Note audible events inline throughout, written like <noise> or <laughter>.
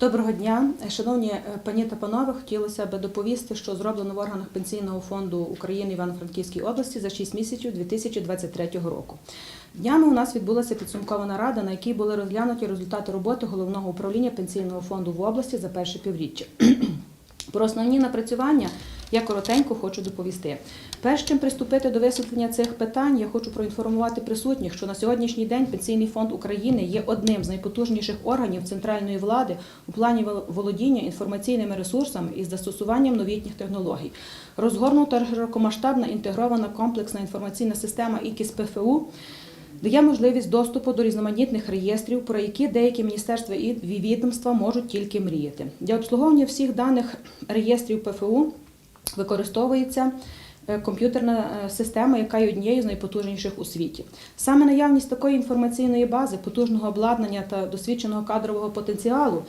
Доброго дня, шановні е, пані та панове. Хотілося б доповісти, що зроблено в органах пенсійного фонду України Івано-Франківській області за 6 місяців 2023 року. Днями у нас відбулася підсумкова нарада, на якій були розглянуті результати роботи головного управління пенсійного фонду в області за перше півріччя. <clears throat> Про основні напрацювання я коротенько хочу доповісти. Перш чим приступити до висвітлення цих питань, я хочу проінформувати присутніх, що на сьогоднішній день Пенсійний фонд України є одним з найпотужніших органів центральної влади у плані володіння інформаційними ресурсами із застосуванням новітніх технологій. Розгорнута широкомасштабна інтегрована комплексна інформаційна система ІКІС ПФУ дає можливість доступу до різноманітних реєстрів, про які деякі міністерства і відомства можуть тільки мріяти. Для обслуговування всіх даних реєстрів ПФУ використовується е, комп'ютерна е, система, яка є однією з найпотужніших у світі. Саме наявність такої інформаційної бази, потужного обладнання та досвідченого кадрового потенціалу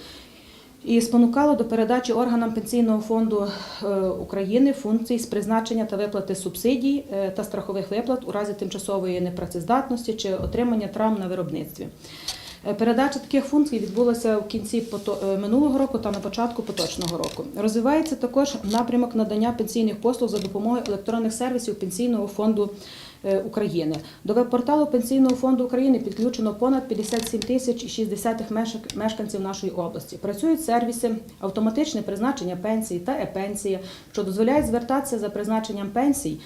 і спонукало до передачі органам пенсійного фонду е, України функцій з призначення та виплати субсидій та страхових виплат у разі тимчасової непрацездатності чи отримання травм на виробництві. Е, Передача таких функцій відбулася в кінці е, минулого року та на початку поточного року. Розвивається також напрямок надання пенсійних послуг за допомогою електронних сервісів Пенсійного фонду е, України. До веб-порталу Пенсійного фонду України підключено понад 57 тисяч і 60 мешк- мешканців нашої області. Працюють сервіси автоматичне призначення пенсії та е-пенсія, що дозволяють звертатися за призначенням пенсій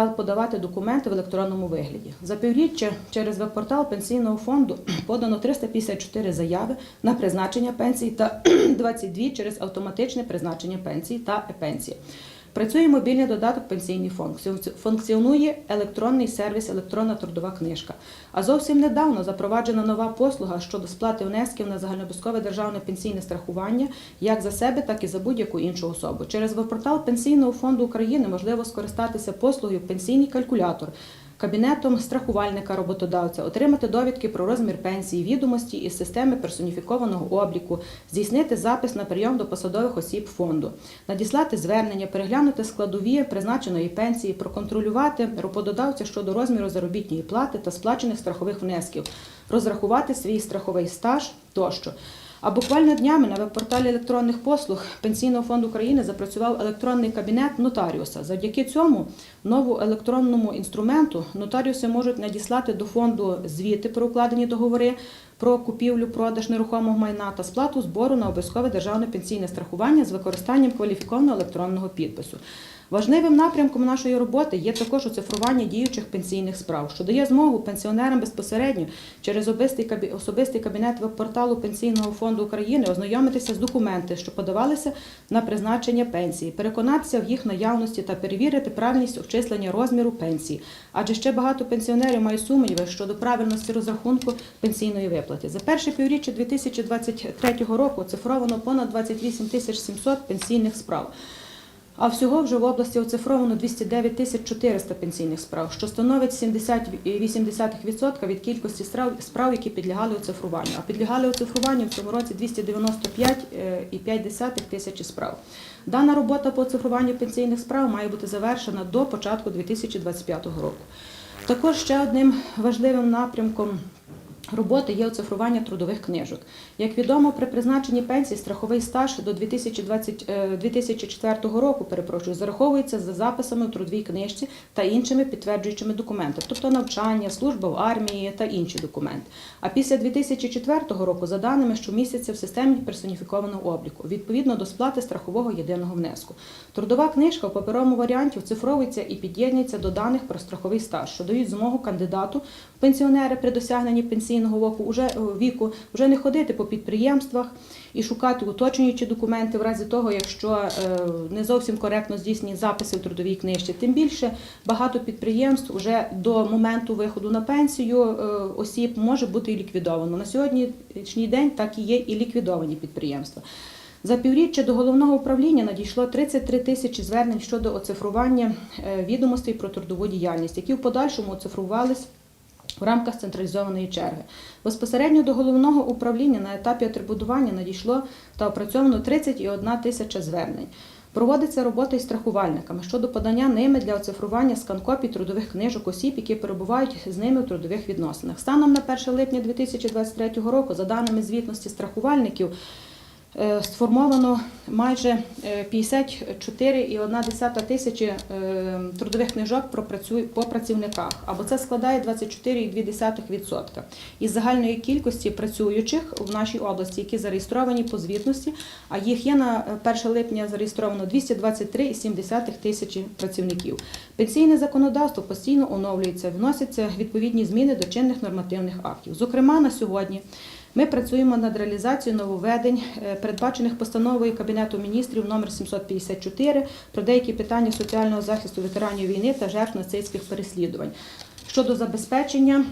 та подавати документи в електронному вигляді. За півріччя через веб-портал пенсійного фонду подано 354 заяви на призначення пенсій та <clears throat> 22 через автоматичне призначення пенсій та е-пенсії. Працює мобільний додаток Пенсійний фонд. Функціонує електронний сервіс Електронна трудова книжка. А зовсім недавно запроваджена нова послуга щодо сплати внесків на загальнообов'язкове державне пенсійне страхування як за себе, так і за будь-яку іншу особу. Через веб-портал Пенсійного фонду України можливо скористатися послугою Пенсійний калькулятор. Кабінетом страхувальника роботодавця отримати довідки про розмір пенсії, відомості із системи персоніфікованого обліку, здійснити запис на прийом до посадових осіб фонду, надіслати звернення, переглянути складові призначеної пенсії, проконтролювати роботодавця щодо розміру заробітної плати та сплачених страхових внесків, розрахувати свій страховий стаж тощо. А буквально днями на веб-порталі електронних послуг Пенсійного фонду України запрацював електронний кабінет нотаріуса. Завдяки цьому нову електронному інструменту нотаріуси можуть надіслати до фонду звіти про укладені договори про купівлю, продаж нерухомого майна та сплату збору на обов'язкове державне пенсійне страхування з використанням кваліфікованого електронного підпису. Важливим напрямком нашої роботи є також оцифрування діючих пенсійних справ, що дає змогу пенсіонерам безпосередньо через особистий кабінет веб-порталу Пенсійного фонду України ознайомитися з документи, що подавалися на призначення пенсії, переконатися в їх наявності та перевірити правильність обчислення розміру пенсії. Адже ще багато пенсіонерів мають сумніви щодо правильності розрахунку пенсійної виплати. За перше півріччя 2023 року оцифровано понад 28 тисяч 700 пенсійних справ. А всього вже в області оцифровано 209 тисяч 400 пенсійних справ, що становить 70,8% від кількості справ, які підлягали оцифруванню. А підлягали оцифруванню в цьому році 295,5 тисячі справ. Дана робота по оцифруванню пенсійних справ має бути завершена до початку 2025 року. Також ще одним важливим напрямком роботи є оцифрування трудових книжок. Як відомо, при призначенні пенсії страховий стаж до 2020, е, 2004 року перепрошую, зараховується за записами у трудовій книжці та іншими підтверджуючими документами, тобто навчання, служба в армії та інші документи. А після 2004 року за даними щомісяця в системі персоніфікованого обліку, відповідно до сплати страхового єдиного внеску. Трудова книжка в паперовому варіанті оцифровується і під'єднується до даних про страховий стаж, що дають змогу кандидату в пенсіонери при досягненні пенсійного уже, е, віку вже не ходити по підприємствах і шукати уточнюючі документи в разі того, якщо е, не зовсім коректно здійснені записи в трудовій книжці. Тим більше багато підприємств вже до моменту виходу на пенсію е, осіб може бути і ліквідовано. На сьогоднішній день так і є і ліквідовані підприємства. За півріччя до головного управління надійшло 33 тисячі звернень щодо оцифрування відомостей про трудову діяльність, які в подальшому оцифрувались в рамках централізованої черги. Безпосередньо до головного управління на етапі атрибудування надійшло та опрацьовано 31 тисяча звернень. Проводиться робота із страхувальниками щодо подання ними для оцифрування сканкопій трудових книжок осіб, які перебувають з ними в трудових відносинах. Станом на 1 липня 2023 року, за даними звітності страхувальників, Сформовано майже е, 54,1 тисячі е, трудових книжок по працівниках, або це складає 24,2%. Із загальної кількості працюючих в нашій області, які зареєстровані по звітності, а їх є на е, 1 липня зареєстровано 223,7 тисячі працівників. Пенсійне законодавство постійно оновлюється, вносяться відповідні зміни до чинних нормативних актів. Зокрема, на сьогодні ми працюємо над реалізацією нововведень, е, передбачених постановою Кабінету міністрів номер 754 про деякі питання соціального захисту ветеранів війни та жертв нацистських переслідувань щодо забезпечення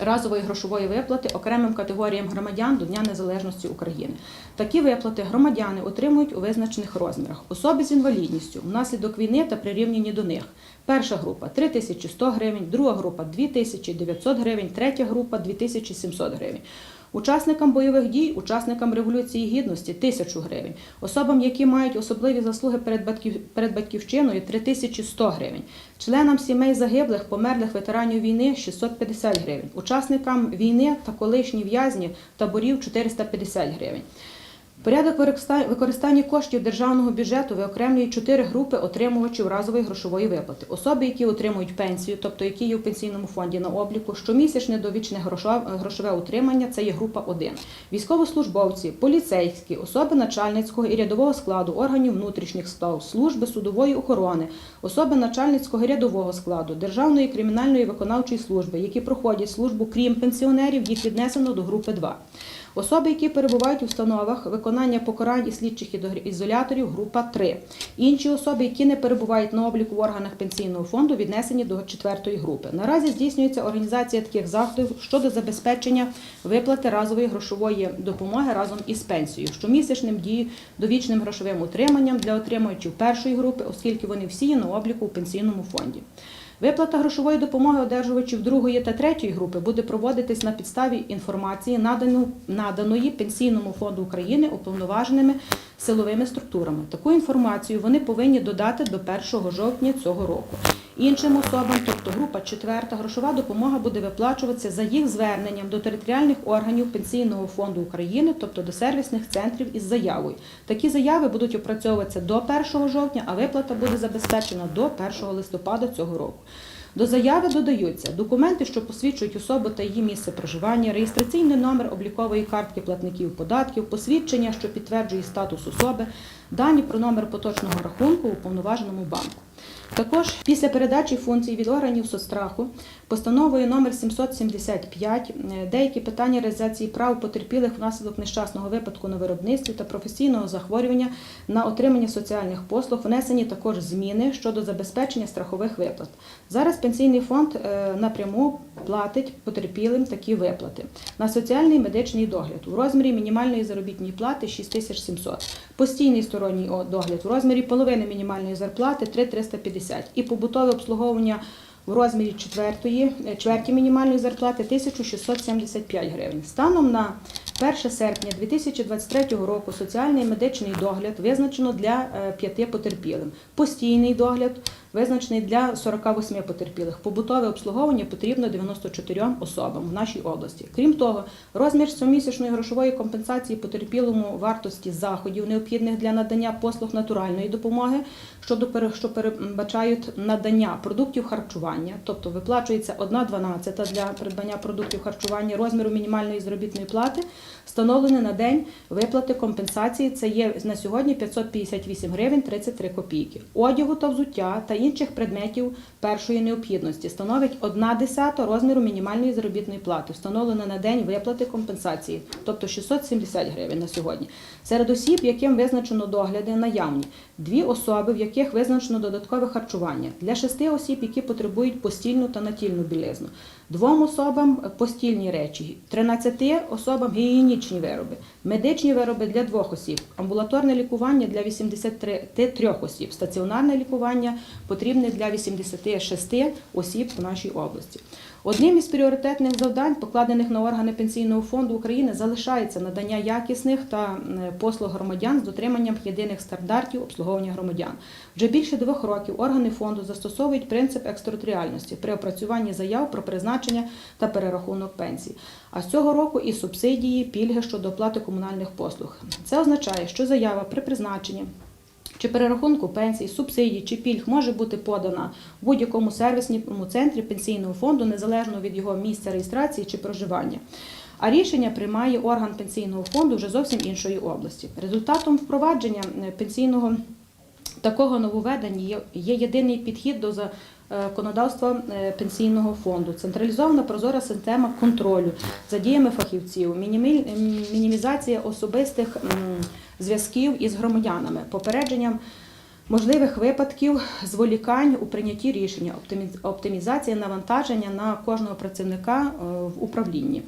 разової грошової виплати окремим категоріям громадян до Дня Незалежності України. Такі виплати громадяни отримують у визначених розмірах. Особи з інвалідністю внаслідок війни та прирівняні до них. Перша група 3100 гривень, друга група 2900 гривень, третя група 2700 гривень. Учасникам бойових дій, учасникам Революції Гідності 1000 гривень. Особам, які мають особливі заслуги перед, батьків, перед батьківщиною 3100 гривень. Членам сімей загиблих, померлих ветеранів війни 650 гривень. Учасникам війни та колишні в'язні таборів 450 гривень. Порядок використа- використання коштів державного бюджету виокремлює чотири групи отримувачів разової грошової виплати. Особи, які отримують пенсію, тобто які є в пенсійному фонді на обліку, щомісячне довічне грошове утримання це є група 1. Військовослужбовці, поліцейські, особи начальницького і рядового складу органів внутрішніх справ, служби судової охорони, особи начальницького і рядового складу, Державної кримінальної виконавчої служби, які проходять службу крім пенсіонерів, їх віднесено до групи 2. Особи, які перебувають у установах виконання покарань і слідчих ізоляторів, група 3. Інші особи, які не перебувають на обліку в органах пенсійного фонду, віднесені до четвертої групи. Наразі здійснюється організація таких заходів щодо забезпечення виплати разової грошової допомоги разом із пенсією, щомісячним дії довічним грошовим утриманням для отримувачів першої групи, оскільки вони всі є на обліку у пенсійному фонді. Виплата грошової допомоги одержувачів другої та третьої групи буде проводитись на підставі інформації, наданої Пенсійному фонду України уповноваженими силовими структурами. Таку інформацію вони повинні додати до 1 жовтня цього року. Іншим особам, тобто група четверта, грошова допомога буде виплачуватися за їх зверненням до територіальних органів Пенсійного фонду України, тобто до сервісних центрів із заявою. Такі заяви будуть опрацьовуватися до 1 жовтня, а виплата буде забезпечена до 1 листопада цього року. До заяви додаються документи, що посвідчують особу та її місце проживання, реєстраційний номер облікової картки платників податків, посвідчення, що підтверджує статус особи, дані про номер поточного рахунку у повноваженому банку. Також після передачі функцій від органів соцстраху постановою номер 775 е, деякі питання реалізації прав потерпілих внаслідок нещасного випадку на виробництві та професійного захворювання на отримання соціальних послуг внесені також зміни щодо забезпечення страхових виплат. Зараз пенсійний фонд е, напряму платить потерпілим такі виплати. На соціальний медичний догляд. У розмірі мінімальної заробітної плати 6700, постійний сторонній догляд. У розмірі половини мінімальної зарплати 3350 і побутове обслуговування в розмірі четвертої, е, чверті мінімальної зарплати 1675 гривень. Станом на 1 серпня 2023 року соціальний і медичний догляд визначено для е, п'яти потерпілим. Постійний догляд визначений для 48 потерпілих. Побутове обслуговування потрібно 94 особам в нашій області. Крім того, розмір щомісячної грошової компенсації потерпілому вартості заходів, необхідних для надання послуг натуральної допомоги, що передбачають надання продуктів харчування, тобто виплачується 1,12 для придбання продуктів харчування розміру мінімальної заробітної плати, встановлений на день виплати компенсації. Це є на сьогодні 558 гривень 33 копійки. Одягу та взуття та інших предметів першої необхідності становить 1 десята розміру мінімальної заробітної плати, встановлена на день виплати компенсації, тобто 670 гривень на сьогодні. Серед осіб, яким визначено догляди, наявні дві особи, в яких визначено додаткове харчування, для шести осіб, які потребують постільну та натільну білизну, двом особам постільні речі, 13 особам гігієнічні вироби, медичні вироби для двох осіб, амбулаторне лікування для 83 осіб, стаціонарне лікування потрібне для 86 осіб в нашій області. Одним із пріоритетних завдань, покладених на органи пенсійного фонду України, залишається надання якісних та послуг громадян з дотриманням єдиних стандартів обслуговування громадян. Вже більше двох років органи фонду застосовують принцип екстериторіальності при опрацюванні заяв про призначення та перерахунок пенсій. А з цього року і субсидії, пільги щодо оплати комунальних послуг. Це означає, що заява при призначенні чи перерахунку пенсій, субсидій чи пільг може бути подана в будь-якому сервісному центрі пенсійного фонду незалежно від його місця реєстрації чи проживання. А рішення приймає орган пенсійного фонду вже зовсім іншої області. Результатом впровадження е, пенсійного такого нововведення є, єдиний підхід до е, законодавства е, пенсійного фонду, централізована прозора система контролю за діями фахівців, мінімізація особистих зв'язків із громадянами, попередженням можливих випадків зволікань у прийнятті рішення, оптимі- оптимізація навантаження на кожного працівника е, в управлінні.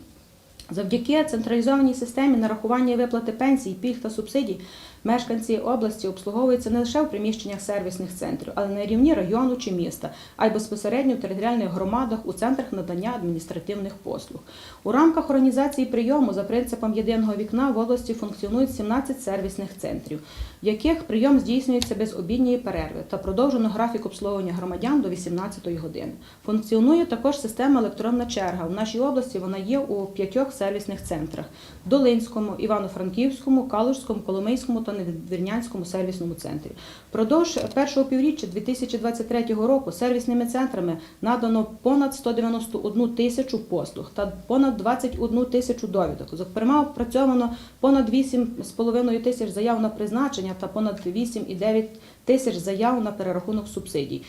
Завдяки централізованій системі нарахування виплати пенсій, пільг та субсидій мешканці області обслуговуються не лише в приміщеннях сервісних центрів, але на рівні району чи міста, а й безпосередньо в територіальних громадах у центрах надання адміністративних послуг. У рамках організації прийому за принципом єдиного вікна в області функціонують 17 сервісних центрів, в яких прийом здійснюється без обідньої перерви та продовжено графік обслуговування громадян до 18 години. Функціонує також система електронна черга. В нашій області вона є у п'ятьох сервісних центрах: Долинському, Івано-Франківському, Калужському, Коломийському та Надвірнянському сервісному центрі. Впродовж першого півріччя 2023 року сервісними центрами надано понад 191 тисячу послуг та понад 21 тисячу довідок. Зокрема, опрацьовано понад 8,5 тисяч заяв на призначення та понад 8,9 тисяч заяв на перерахунок субсидій.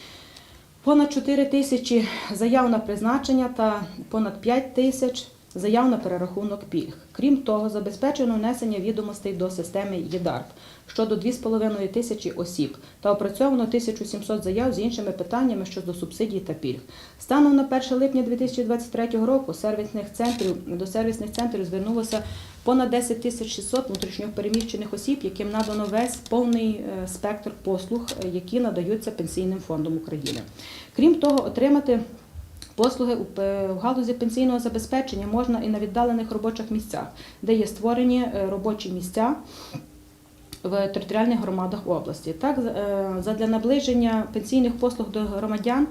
Понад 4 тисячі заяв на призначення та понад 5 тисяч заяв на перерахунок пільг. Крім того, забезпечено внесення відомостей до системи ЄДАРТ щодо 2,5 тисячі осіб та опрацьовано 1700 заяв з іншими питаннями щодо субсидій та пільг. Станом на 1 липня 2023 року сервісних центрів до сервісних центрів звернулося понад 10 тисяч 600 внутрішньопереміщених осіб, яким надано весь повний е, спектр послуг, е, які надаються Пенсійним фондом України. Крім того, отримати Послуги в галузі пенсійного забезпечення можна і на віддалених робочих місцях, де є створені е, робочі місця в територіальних громадах області. Так, е, задля наближення пенсійних послуг до громадян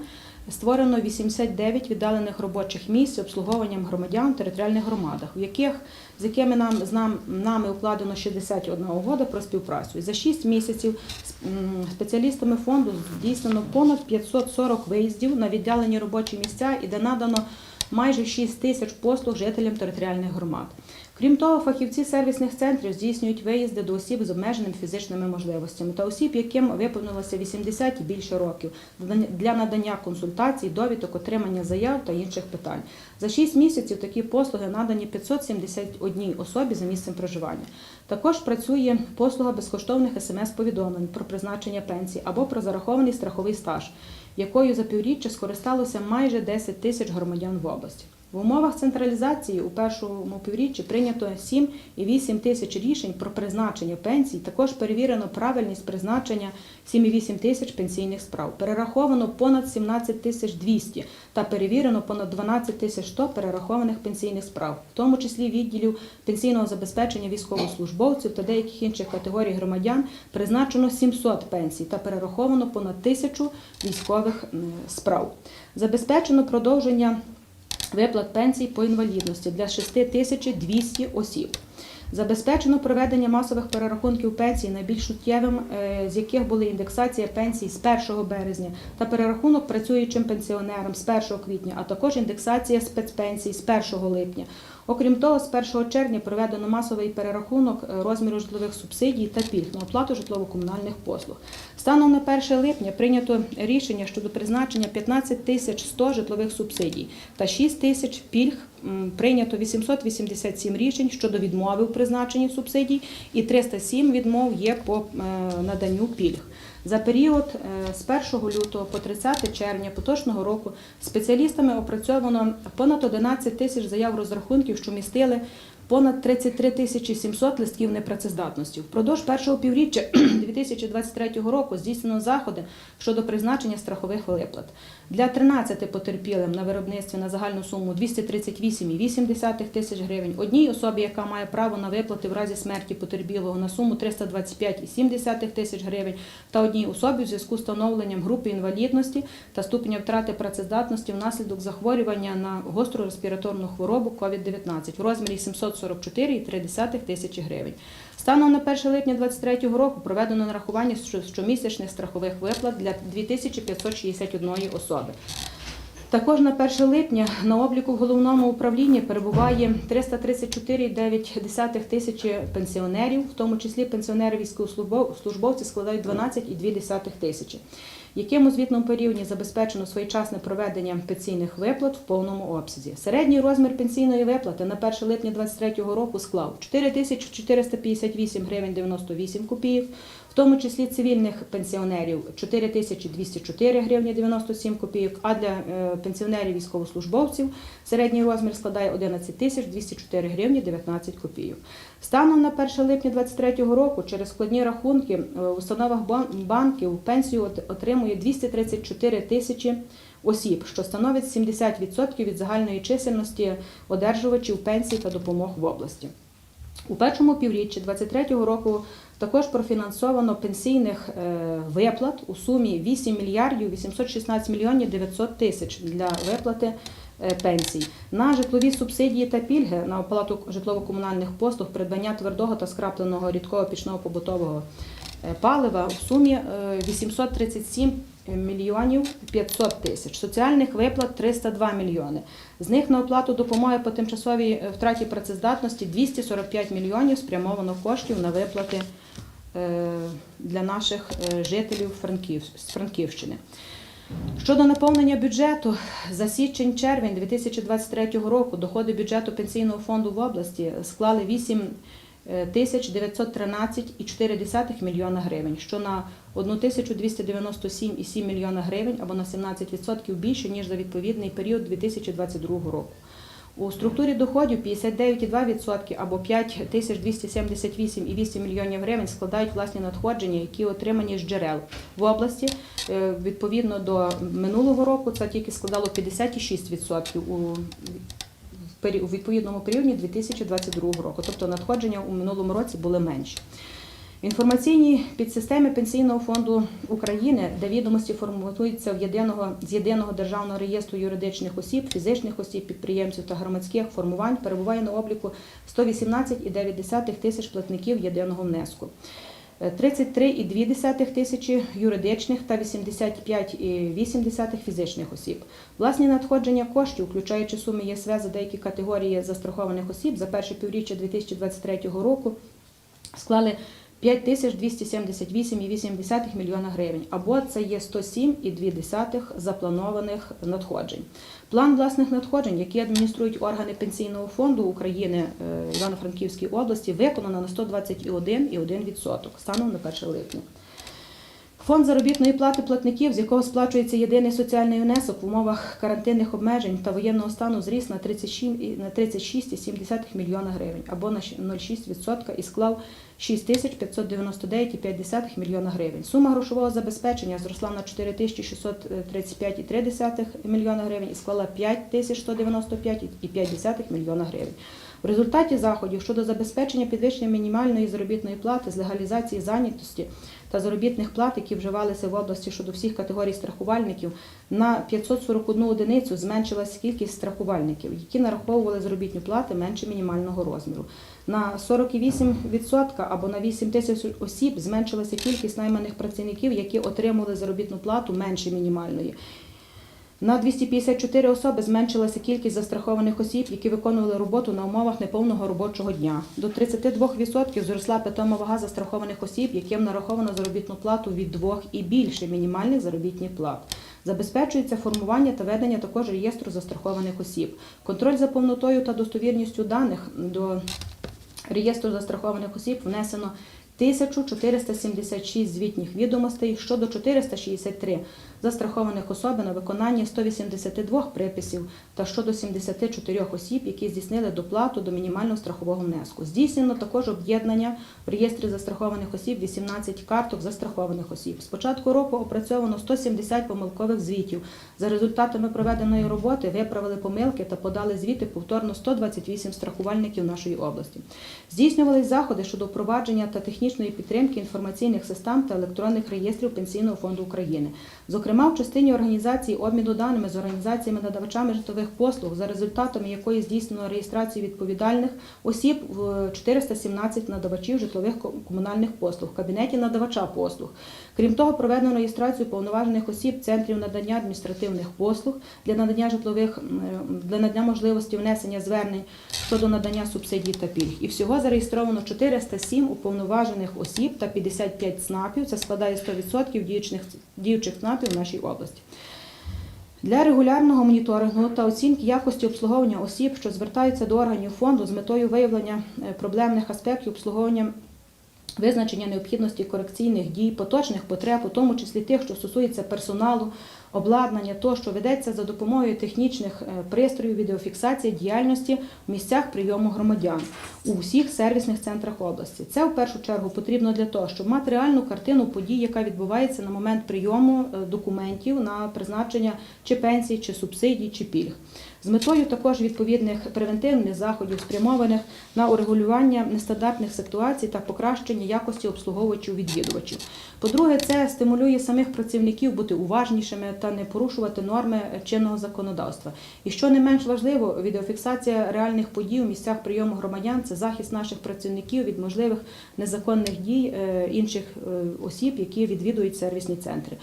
створено 89 віддалених робочих місць обслуговуванням громадян в територіальних громадах, в яких з якими нам з нам нами укладено 61 угода про співпрацю. За 6 місяців спеціалістами фонду здійснено понад 540 виїздів на віддалені робочі місця і де надано майже 6 тисяч послуг жителям територіальних громад. Крім того, фахівці сервісних центрів здійснюють виїзди до осіб з обмеженими фізичними можливостями та осіб, яким виповнилося 80 і більше років для надання консультацій, довідок, отримання заяв та інших питань. За 6 місяців такі послуги надані 571 особі за місцем проживання. Також працює послуга безкоштовних смс-повідомлень про призначення пенсії або про зарахований страховий стаж, якою за півріччя скористалося майже 10 тисяч громадян в області. В умовах централізації у першому півріччі прийнято 7,8 тисяч рішень про призначення пенсій. Також перевірено правильність призначення 7,8 тисяч пенсійних справ. Перераховано понад 17 тисяч 200 та перевірено понад 12 тисяч 100 перерахованих пенсійних справ, в тому числі відділів пенсійного забезпечення військовослужбовців та деяких інших категорій громадян призначено 700 пенсій та перераховано понад тисячу військових справ. Забезпечено продовження виплат пенсій по інвалідності для 6200 осіб. Забезпечено проведення масових перерахунків пенсій, найбільш суттєвим е, з яких були індексація пенсій з 1 березня та перерахунок працюючим пенсіонерам з 1 квітня, а також індексація спецпенсій з 1 липня. Окрім того, з 1 червня проведено масовий перерахунок е, розміру житлових субсидій та пільг на оплату житлово-комунальних послуг. Станом на 1 липня прийнято рішення щодо призначення 15 тисяч 100 житлових субсидій та 6 тисяч пільг. Прийнято 887 рішень щодо відмови у призначенні субсидій і 307 відмов є по е, наданню пільг. За період е, з 1 лютого по 30 червня поточного року спеціалістами опрацьовано понад 11 тисяч заяв розрахунків, що містили понад 33 тисячі 700 листків непрацездатності. Впродовж першого півріччя <clears throat> 2023 року здійснено заходи щодо призначення страхових виплат. Для 13 потерпілим на виробництві на загальну суму 238,8 тисяч гривень, одній особі, яка має право на виплати в разі смерті потерпілого на суму 325,7 тисяч гривень, та одній особі в зв'язку з встановленням групи інвалідності та ступеня втрати працездатності внаслідок захворювання на гостру респіраторну хворобу COVID-19 в розмірі 744,3 тисячі гривень. Станом на 1 липня 2023 року проведено нарахування що- щомісячних страхових виплат для 2561 особи. Також на 1 липня на обліку в головному управлінні перебуває 334,9 тисячі пенсіонерів, в тому числі пенсіонери військовослужбовці складають 12,2 тисячі, яким у звітному періоді забезпечено своєчасне проведення пенсійних виплат в повному обсязі. Середній розмір пенсійної виплати на 1 липня 2023 року склав 4458 гривень 98 копійок, в тому числі цивільних пенсіонерів 4204 гривні 97 копійок, а для е, пенсіонерів військовослужбовців середній розмір складає 11 тисяч 204 гривні 19 копійок. Станом на 1 липня 2023 року через складні рахунки е, в установах банків пенсію отримує 234 тисячі осіб, що становить 70% від загальної чисельності одержувачів пенсій та допомог в області. У першому півріччі 2023 року також профінансовано пенсійних е, виплат у сумі 8 мільярдів 816 мільйонів 900 тисяч для виплати пенсій. На житлові субсидії та пільги на оплату житлово-комунальних послуг, придбання твердого та скрапленого рідкого пічного побутового е, палива в сумі е, 837 мільйонів 500 тисяч. Соціальних виплат 302 мільйони. З них на оплату допомоги по тимчасовій е, втраті працездатності 245 мільйонів спрямовано коштів на виплати е, для наших е, жителів з Франківщини. Щодо наповнення бюджету, за січень-червень 2023 року доходи бюджету пенсійного фонду в області склали 8 тисяч 913,4 мільйона гривень, що на 1297,7 мільйона гривень або на 17% більше, ніж за відповідний період 2022 року. У структурі доходів 59,2% або 5278,8 мільйонів гривень складають власні надходження, які отримані з джерел в області. Е, Відповідно до минулого року це тільки складало 56% у у відповідному періоді 2022 року. Тобто надходження у минулому році були менші. В інформаційній підсистемі Пенсійного фонду України, де відомості формуються в єдиного, з єдиного державного реєстру юридичних осіб, фізичних осіб, підприємців та громадських формувань, перебуває на обліку 118,9 тисяч платників єдиного внеску. Е, 33,2 тисячі юридичних та 85,8 фізичних осіб. Власні надходження коштів, включаючи суми ЄСВ за деякі категорії застрахованих осіб за перше півріччя 2023 року, склали 5278,8 мільйона гривень, або це є 107,2 запланованих надходжень. План власних надходжень, які адмініструють органи Пенсійного фонду України е, Івано-Франківській області, виконано на 121,1% станом на 1 липня. Фонд заробітної плати платників, з якого сплачується єдиний соціальний внесок в умовах карантинних обмежень та воєнного стану, зріс на 36 і- на 36,7 мільйона гривень або на щ- 0,6% і склав 6599,5 мільйона гривень. Сума грошового забезпечення зросла на 4635,3 мільйона гривень і склала 5195,5 мільйона гривень. В результаті заходів щодо забезпечення підвищення мінімальної заробітної плати з легалізації зайнятості та заробітних плат, які вживалися в області щодо всіх категорій страхувальників, на 541 одиницю зменшилась кількість страхувальників, які нараховували заробітні плати менше мінімального розміру. На 48% або на 8 тисяч осіб зменшилася кількість найманих працівників, які отримували заробітну плату менше мінімальної. На 254 особи зменшилася кількість застрахованих осіб, які виконували роботу на умовах неповного робочого дня. До 32% зросла питома вага застрахованих осіб, яким нараховано заробітну плату від двох і більше мінімальних заробітних плат. Забезпечується формування та ведення також реєстру застрахованих осіб. Контроль за повнотою та достовірністю даних до реєстру застрахованих осіб внесено 1476 звітних відомостей щодо 463 застрахованих особи на виконання 182 приписів та щодо 74 осіб, які здійснили доплату до мінімального страхового внеску. Здійснено також об'єднання в реєстрі застрахованих осіб 18 карток застрахованих осіб. З початку року опрацьовано 170 помилкових звітів. За результатами проведеної роботи виправили помилки та подали звіти повторно 128 страхувальників нашої області. Здійснювались заходи щодо впровадження та технічної підтримки інформаційних систем та електронних реєстрів Пенсійного фонду України. Зокрема, в частині організації обміну даними з організаціями надавачами житлових послуг, за результатами якої здійснено реєстрацію відповідальних осіб в 417 надавачів житлових комунальних послуг в кабінеті надавача послуг. Крім того, проведено реєстрацію повноважених осіб центрів надання адміністративних послуг для надання житлових для надання можливості внесення звернень щодо надання субсидій та пільг. І всього зареєстровано 407 уповноважених осіб та 55 ЦНАПів. Це складає 100% діючих, діючих ЦНАПів в нашій області. Для регулярного моніторингу та оцінки якості обслуговування осіб, що звертаються до органів фонду з метою виявлення е, проблемних аспектів обслуговування, визначення необхідності корекційних дій, поточних потреб, у тому числі тих, що стосуються персоналу, обладнання, тощо ведеться за допомогою технічних е, пристроїв відеофіксації діяльності в місцях прийому громадян у всіх сервісних центрах області. Це в першу чергу потрібно для того, щоб мати реальну картину подій, яка відбувається на момент прийому е, документів на призначення чи пенсій, чи субсидій, чи пільг. З метою також відповідних превентивних заходів, спрямованих на урегулювання нестандартних ситуацій та покращення якості обслуговувачів відвідувачів. По-друге, це стимулює самих працівників бути уважнішими та не порушувати норми чинного законодавства. І що не менш важливо, відеофіксація реальних подій у місцях прийому громадян це захист наших працівників від можливих незаконних дій е, інших е, осіб, які відвідують сервісні центри.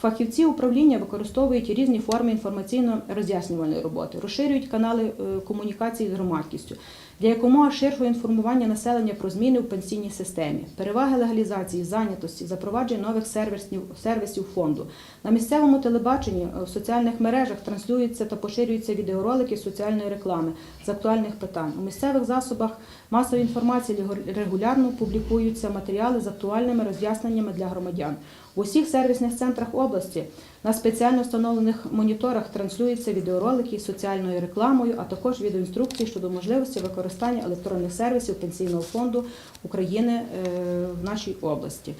Фахівці управління використовують різні форми інформаційно-роз'яснювальної роботи, розширюють канали е, комунікації з громадськістю для якомога ширшого інформування населення про зміни в пенсійній системі, переваги легалізації, зайнятості, запровадження нових сервісів, сервісів фонду. На місцевому телебаченні е, в соціальних мережах транслюються та поширюються відеоролики соціальної реклами з актуальних питань. У місцевих засобах масової інформації регулярно публікуються матеріали з актуальними роз'ясненнями для громадян. В усіх сервісних центрах області на спеціально встановлених моніторах транслюються відеоролики з соціальною рекламою, а також відеоінструкції щодо можливості використання електронних сервісів Пенсійного фонду України е, в нашій області.